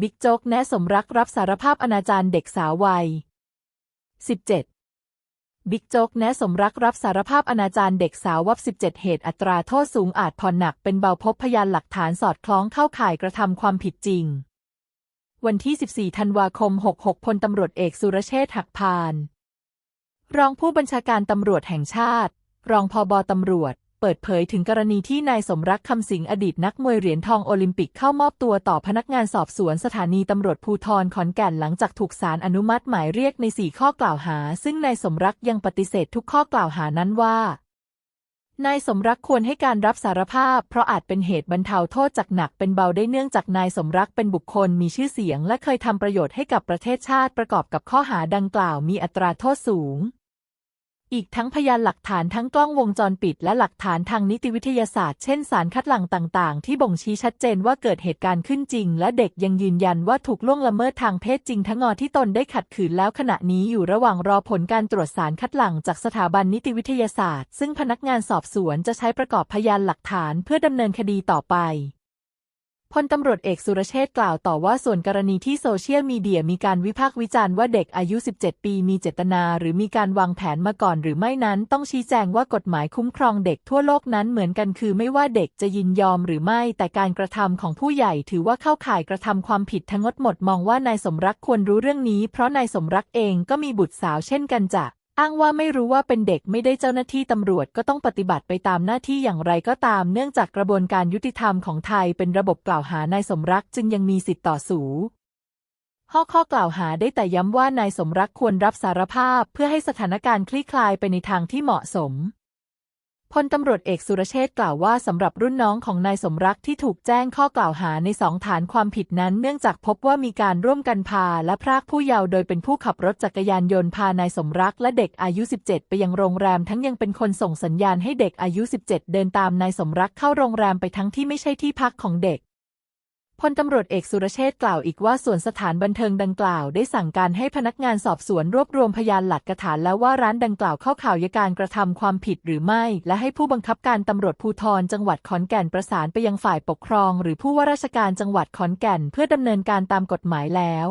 บิ๊กโจ๊กแนะสมรักรับสารภาพอนาจารเด็กสาววัย 17 บิ๊กโจ๊กแนะสมรักรับสารภาพอนาจารเด็กสาววัย17 เหตุอัตราโทษสูงอาจผ่อนหนักเป็นเบาพบพยานหลักฐานสอดคล้องเข้าข่ายกระทำความผิดจริง วันที่ 14 ธันวาคม 66 พลตำรวจเอกสุรเชษฐ์หักพาน รองผู้บัญชาการตำรวจแห่งชาติ รองพอบตำรวจ เปิดเผยถึงกรณีที่นายสมรักคำสิงอดีตนักมวยเหรียญทองโอลิมปิกเข้ามอบตัวต่อพนักงานสอบสวนสถานีตำรวจภูธรขอนแก่นหลังจากถูกศาลอนุมัติหมายเรียกใน 4 ข้อกล่าวหา ซึ่งนายสมรักยังปฏิเสธทุกข้อกล่าวหานั้นว่านายสมรักควรให้การรับสารภาพ เพราะอาจเป็นเหตุบรรเทาโทษจากหนักเป็นเบาได้เนื่องจากนายสมรักเป็นบุคคลมีชื่อเสียง และเคยทำประโยชน์ให้กับประเทศชาติประกอบกับข้อหาดังกล่าวมีอัตราโทษสูง อีกทั้งพยานหลักฐานทั้งกล้องวงจรปิดและหลักฐานทางนิติวิทยาศาสตร์ เช่นสารคัดหลั่งต่างๆ ที่บ่งชี้ชัดเจนว่าเกิดเหตุการณ์ขึ้นจริง และเด็กยังยืนยันว่าถูกล่วงละเมิดทางเพศจริงทั้งงอที่ตนได้ขัดขืนแล้วขณะนี้อยู่ระหว่างรอผลการตรวจสารคัดหลั่งจากสถาบันนิติวิทยาศาสตร์ ซึ่งพนักงานสอบสวนจะใช้ประกอบพยานหลักฐานเพื่อดำเนินคดีต่อไป พลตำรวจเอกสุรเชษฐ์กล่าวต่อว่าส่วนกรณีที่โซเชียลมีเดียมีการวิพากษ์วิจารณ์ว่าเด็กอายุ 17 ปีมีเจตนา หรือมีการวางแผนมาก่อนหรือไม่นั้น ต้องชี้แจงว่ากฎหมายคุ้มครองเด็กทั่วโลกนั้นเหมือนกันคือไม่ว่าเด็กจะยินยอมหรือไม่ แต่การกระทำของผู้ใหญ่ถือว่าเข้าข่ายกระทำความผิดทั้งหมดมองว่านายสมรักควรรู้เรื่องนี้ เพราะนายสมรักเองก็มีบุตรสาวเช่นกันจ้ะ อ้างว่าไม่รู้ว่าเป็นเด็กไม่ได้เจ้าหน้าที่ตำรวจก็ต้องปฏิบัติไปตามหน้าที่อย่างไรก็ตาม เนื่องจากกระบวนการยุติธรรมของไทยเป็นระบบกล่าวหานายสมรักจึงยังมีสิทธิ์ต่อสู้ข้อข้อกล่าวหาได้แต่ย้ำว่านายสมรักควรรับสารภาพเพื่อให้สถานการณ์คลี่คลายไปในทางที่เหมาะสม พลตำรวจเอกสุรเชษฐ์กล่าวว่าสำหรับรุ่นน้องของนายสมรักที่ถูกแจ้งข้อกล่าวหาในสองฐานความผิดนั้น เนื่องจากพบว่ามีการร่วมกันพาและพรากผู้เยาว์โดยเป็นผู้ขับรถจักรยานยนต์พานายสมรักและเด็กอายุ 17 ไปยังโรงแรมทั้งยังเป็นคนส่งสัญญาณให้เด็กอายุ 17 เดินตามนายสมรักเข้าโรงแรมไปทั้งที่ไม่ใช่ที่พักของเด็ก พลตำรวจเอกสุรเชษฐ์กล่าวอีกว่าส่วนสถานบันเทิงดังกล่าวได้สั่งการให้พนักงานสอบสวนรวบรวมพยานหลักฐานแล้วว่าร้านดังกล่าวเข้าข่าวยการกระทำความผิดหรือไม่ และให้ผู้บังคับการตำรวจภูธรจังหวัดขอนแก่นประสานไปยังฝ่ายปกครอง หรือผู้ว่าราชการจังหวัดขอนแก่น เพื่อดำเนินการตามกฎหมายแล้ว